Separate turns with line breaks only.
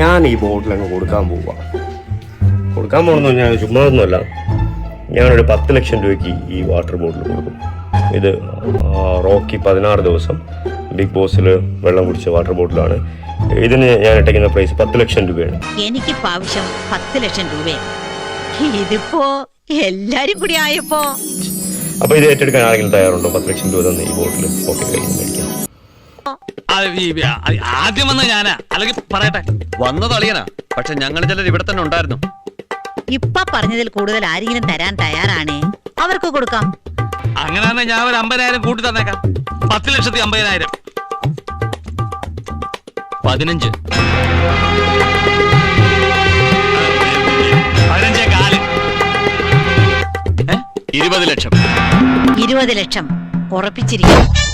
ഞാൻ ഈ ബോട്ടിൽ അങ്ങ് കൊടുക്കാൻ പോവുക കൊടുക്കാൻ പോകണമെന്ന് ഞാൻ ചുമ്മാ ഒന്നുമല്ല ഞാനൊരു പത്ത് ലക്ഷം രൂപയ്ക്ക് ഈ വാട്ടർ ബോട്ടിൽ കൊടുക്കും. ഇത് റോക്കി പതിനാറ് ദിവസം ബിഗ് ബോസിൽ വെള്ളം കുടിച്ച വാട്ടർ ബോട്ടിലാണ്. ഇതിന് ഞാൻ ഇട്ടയ്ക്കുന്ന പ്രൈസ് പത്ത് ലക്ഷം രൂപയാണ്.
എനിക്ക് ആവശ്യം പത്ത് ലക്ഷം രൂപയാണ് ഇതിപ്പോ എല്ലാരും കൂടി ആയപ്പോ.
അപ്പൊ ഇത് ഏറ്റെടുക്കാൻ ആരെങ്കിലും തയ്യാറുണ്ടോ? പത്ത് ലക്ഷം രൂപ തന്നെ ഈ ബോട്ടിൽ ഓക്കെ കയ്യിൽ മേടിക്കാം
ആദ്യം വന്ന ഞാനാ. അല്ലെങ്കിൽ പറയട്ടെ.
വന്നത് അളിയനാ. പക്ഷെ ഞങ്ങൾ ചിലർ ഇവിടെ തന്നെ ഉണ്ടായിരുന്നു.
ഇപ്പൊ പറഞ്ഞതിൽ കൂടുതൽ ആരെങ്കിലും തരാൻ തയ്യാറാണേ? അവർക്ക് കൊടുക്കാം.
അങ്ങനെ ഞാൻ ഒരു അമ്പതിനായിരം കൂട്ടി തന്നേക്കാം. പത്ത് ലക്ഷത്തി അമ്പതിനായിരം.
പതിനഞ്ച്.
പതിനഞ്ചേ കാൽ.
ഇരുപത് ലക്ഷം.
ഇരുപത് ലക്ഷം. ഉറപ്പിച്ചിരിക്കും